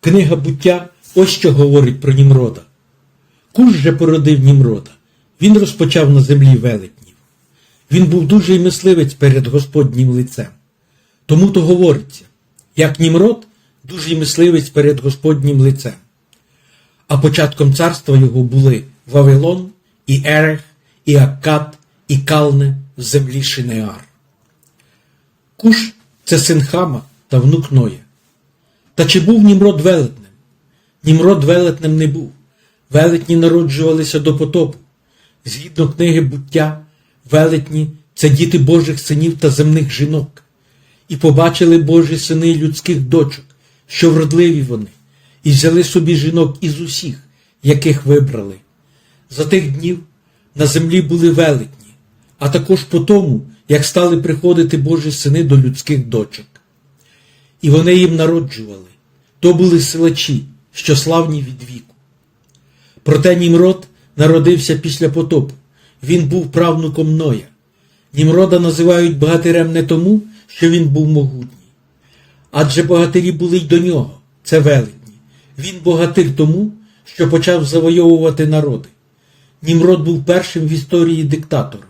Книга буття ось що говорить про Німрода. Куш же породив Німрода. Він розпочав на землі велетнів. Він був дуже мисливець перед Господнім лицем. Тому то говориться, як Німрод, дуже мисливець перед Господнім лицем. А початком царства його були Вавилон, і Ерех, і Аккад, і Калне в землі Шинеар. Куш це син Хама та внук Ноя. Та чи був Німрод велетнем? Німрод велетнем не був. Велетні народжувалися до потопу. Згідно книги буття, велетні це діти Божих синів та земних жінок. І побачили Божі сини людських дочок, що вродливі вони, і взяли собі жінок із усіх, яких вибрали. За тих днів на землі були велетні, а також по тому, як стали приходити Божі сини до людських дочок. І вони їм народжували. То були силачі, що славні від віку. Проте Німрод народився після потопу. Він був правнуком Ноя. Німрода називають богатирем не тому, що він був могутній. Адже богатирі були й до нього, це велетні. Він богатир тому, що почав завойовувати народи. Німрод був першим в історії диктатором.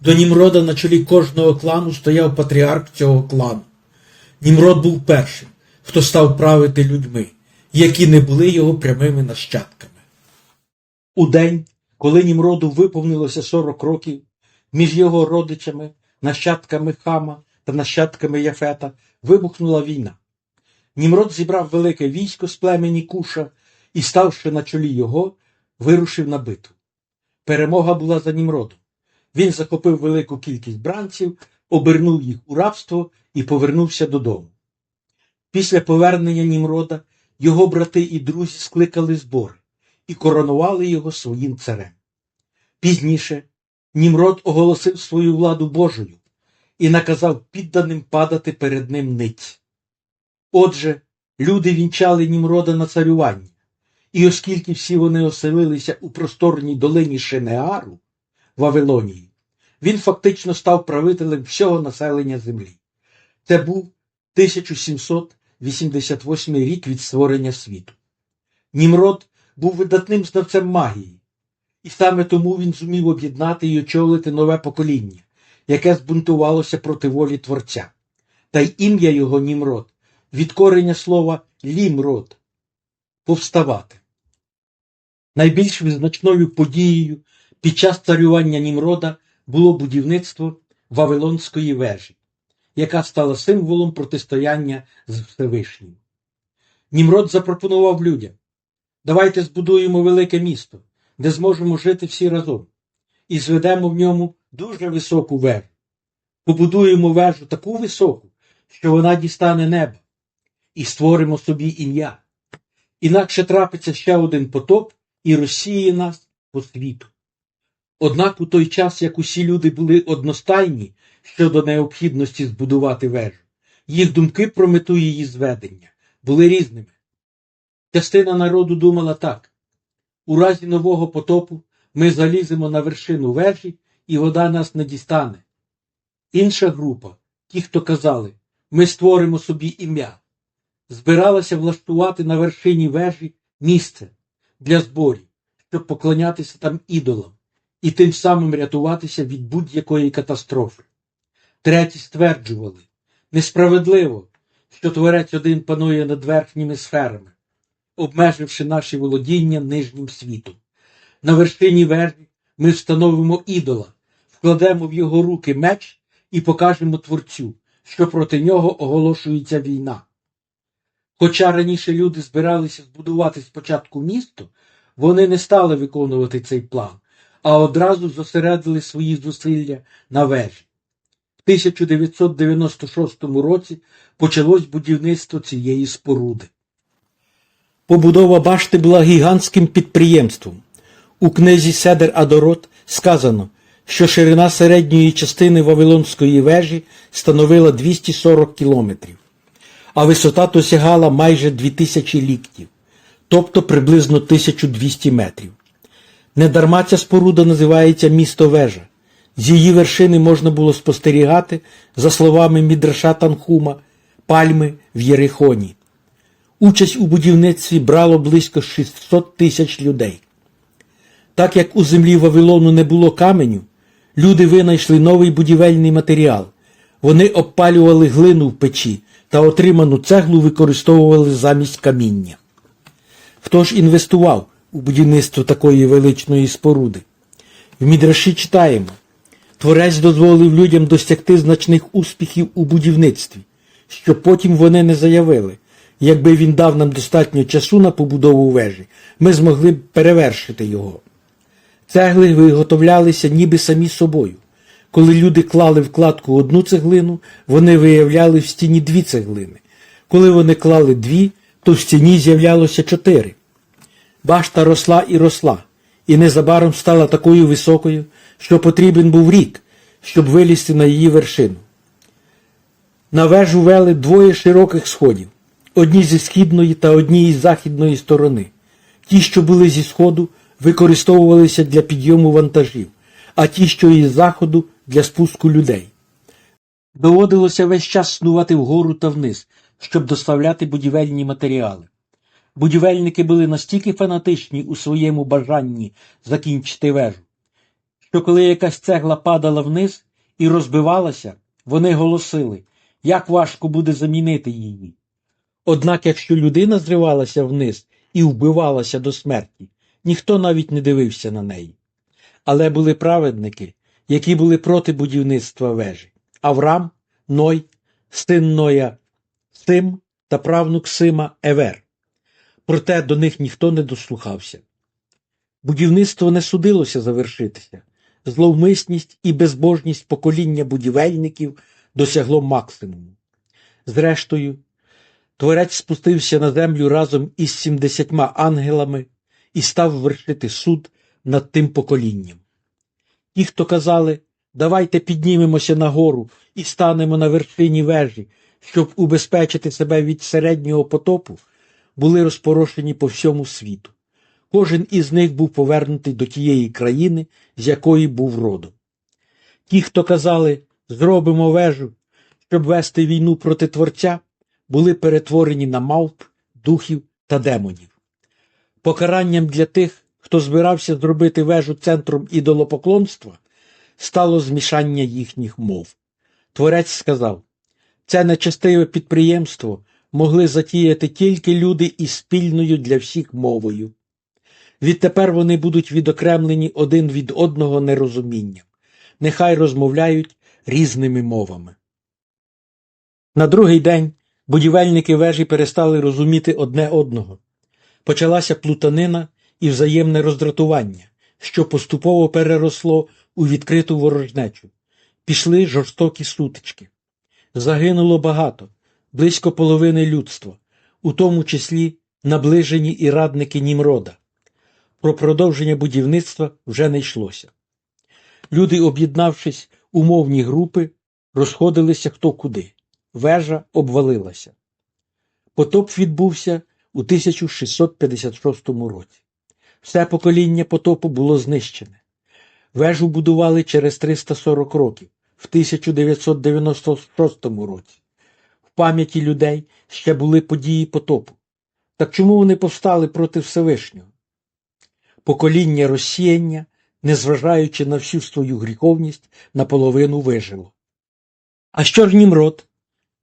До Німрода на чолі кожного клану стояв патріарх цього клану. Німрод був першим, хто став правити людьми, які не були його прямими нащадками. У день, коли Німроду виповнилося 40 років, між його родичами, нащадками Хама та нащадками Яфета вибухнула війна. Німрод зібрав велике військо з племені Куша і, ставши на чолі його, вирушив на битву. Перемога була за Німродом. Він захопив велику кількість бранців, обернув їх у рабство і повернувся додому. Після повернення Німрода його брати і друзі скликали збори і коронували його своїм царем. Пізніше Німрод оголосив свою владу Божою і наказав підданим падати перед ним ниць. Отже, люди вінчали Німрода на царювання, і оскільки всі вони оселилися у просторній долині Шенеару, Вавилонії, він фактично став правителем всього населення землі. Це був 1788 рік від створення світу. Німрод був видатним знавцем магії, і саме тому він зумів об'єднати і очолити нове покоління, яке збунтувалося проти волі Творця. Та й ім'я його Німрод від корення слова лімрод повставати. Найбільш визначною подією під час царювання Німрода було будівництво Вавилонської вежі, яка стала символом протистояння з Всевишнім. Німрод запропонував людям давайте збудуємо велике місто, де зможемо жити всі разом, і зведемо в ньому дуже високу вежу. Побудуємо вежу таку високу, що вона дістане неба, і створимо собі ім'я. Інакше трапиться ще один потоп і розсіє нас по світу. Однак у той час, як усі люди були одностайні щодо необхідності збудувати вежу, їх думки про мету її зведення були різними. Частина народу думала так у разі нового потопу ми заліземо на вершину вежі, і вода нас не дістане. Інша група, ті, хто казали, ми створимо собі ім'я, збиралася влаштувати на вершині вежі місце для зборів, щоб поклонятися там ідолам і тим самим рятуватися від будь-якої катастрофи. Треті стверджували несправедливо, що творець один панує над верхніми сферами, обмеживши наші володіння нижнім світом. На вершині вежі ми встановимо ідола, вкладемо в його руки меч і покажемо творцю, що проти нього оголошується війна. Хоча раніше люди збиралися збудувати спочатку місто, вони не стали виконувати цей план, а одразу зосередили свої зусилля на вежі. В 1996 році почалось будівництво цієї споруди. Побудова башти була гігантським підприємством. У книзі Седер Адорот сказано, що ширина середньої частини Вавилонської вежі становила 240 кілометрів, а висота досягала майже 2000 ліктів, тобто приблизно 1200 метрів. Недарма ця споруда називається місто вежа. З її вершини можна було спостерігати, за словами Мідраша Танхума, пальми в Єрихоні. Участь у будівництві брало близько 600 тисяч людей. Так як у землі Вавилону не було каменю, люди винайшли новий будівельний матеріал. Вони обпалювали глину в печі та отриману цеглу використовували замість каміння. Хто ж інвестував у будівництво такої величної споруди? В Мідраші читаємо. Творець дозволив людям досягти значних успіхів у будівництві, щоб потім вони не заявили. Якби він дав нам достатньо часу на побудову вежі, ми змогли б перевершити його. Цегли виготовлялися ніби самі собою. Коли люди клали в кладку одну цеглину, вони виявляли в стіні дві цеглини. Коли вони клали дві, то в стіні з'являлося чотири. Башта росла і росла, і незабаром стала такою високою, що потрібен був рік, щоб вилізти на її вершину. На вежу вели двоє широких сходів, одні зі східної та одні із західної сторони. Ті, що були зі сходу, використовувалися для підйому вантажів, а ті, що із заходу, для спуску людей. Доводилося весь час снувати вгору та вниз, щоб доставляти будівельні матеріали. Будівельники були настільки фанатичні у своєму бажанні закінчити вежу, що коли якась цегла падала вниз і розбивалася, вони голосили, як важко буде замінити її. Однак, якщо людина зривалася вниз і вбивалася до смерті, ніхто навіть не дивився на неї. Але були праведники, які були проти будівництва вежі Авраам, Ной, син Ноя, Сим та правнук Сима Евер. Проте до них ніхто не дослухався. Будівництво не судилося завершитися. Зловмисність і безбожність покоління будівельників досягло максимуму. Зрештою, Творець спустився на землю разом із сімдесятьма ангелами і став вершити суд над тим поколінням. Ті, хто казали, давайте піднімемося нагору і станемо на вершині вежі, щоб убезпечити себе від середнього потопу, були розпорошені по всьому світу. Кожен із них був повернутий до тієї країни, з якої був родом. Ті, хто казали, зробимо вежу, щоб вести війну проти Творця, були перетворені на мавп, духів та демонів. Покаранням для тих, хто збирався зробити вежу центром ідолопоклонства, стало змішання їхніх мов. Творець сказав, це нечестиве підприємство могли затіяти тільки люди із спільною для всіх мовою. Відтепер вони будуть відокремлені один від одного нерозумінням. Нехай розмовляють різними мовами. На другий день будівельники вежі перестали розуміти одне одного. Почалася плутанина і взаємне роздратування, що поступово переросло у відкриту ворожнечу. Пішли жорстокі сутички. Загинуло багато, близько половини людства, у тому числі наближені і радники Німрода. Про продовження будівництва вже не йшлося. Люди, об'єднавшись у мовні групи, розходилися хто куди. Вежа обвалилася. Потоп відбувся у 1656 році. Все покоління потопу було знищене. Вежу будували через 340 років, в 1996 році. Пам'яті людей ще були події потопу. Так чому вони повстали проти Всевишнього? Покоління розсіяння, незважаючи на всю свою гріховність, наполовину вижило. А що ж Німрод?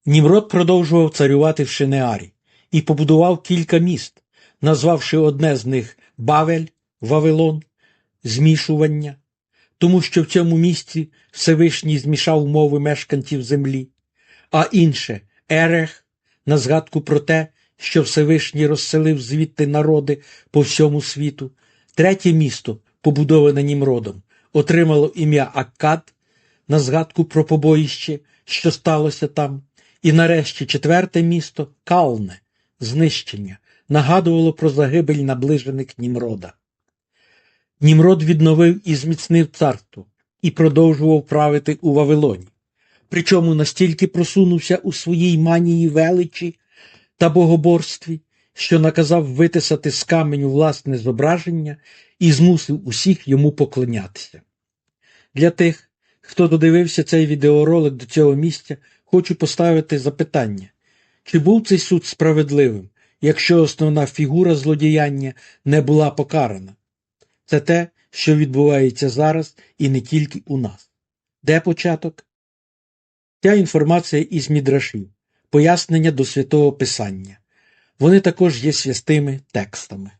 Німрод продовжував царювати в Шинеарі і побудував кілька міст, назвавши одне з них Бавель, Вавилон, змішування, тому що в цьому місці Всевишній змішав мови мешканців землі, а інше Ерех, на згадку про те, що Всевишній розселив звідти народи по всьому світу. Третє місто, побудоване Німродом, отримало ім'я Аккад, на згадку про побоїще, що сталося там. І нарешті четверте місто Калне, знищення, нагадувало про загибель наближених Німрода. Німрод відновив і зміцнив царство і продовжував правити у Вавилоні. Причому настільки просунувся у своїй манії величі та богоборстві, що наказав витисати з каменю власне зображення і змусив усіх йому поклонятися. Для тих, хто додивився цей відеоролик до цього місця, хочу поставити запитання, чи був цей суд справедливим якщо основна фігура злодіяння не була покарана. Це те, що відбувається зараз і не тільки у нас. Де початок? Ця інформація із Мідрашів, пояснення до святого Писання. Вони також є святими текстами.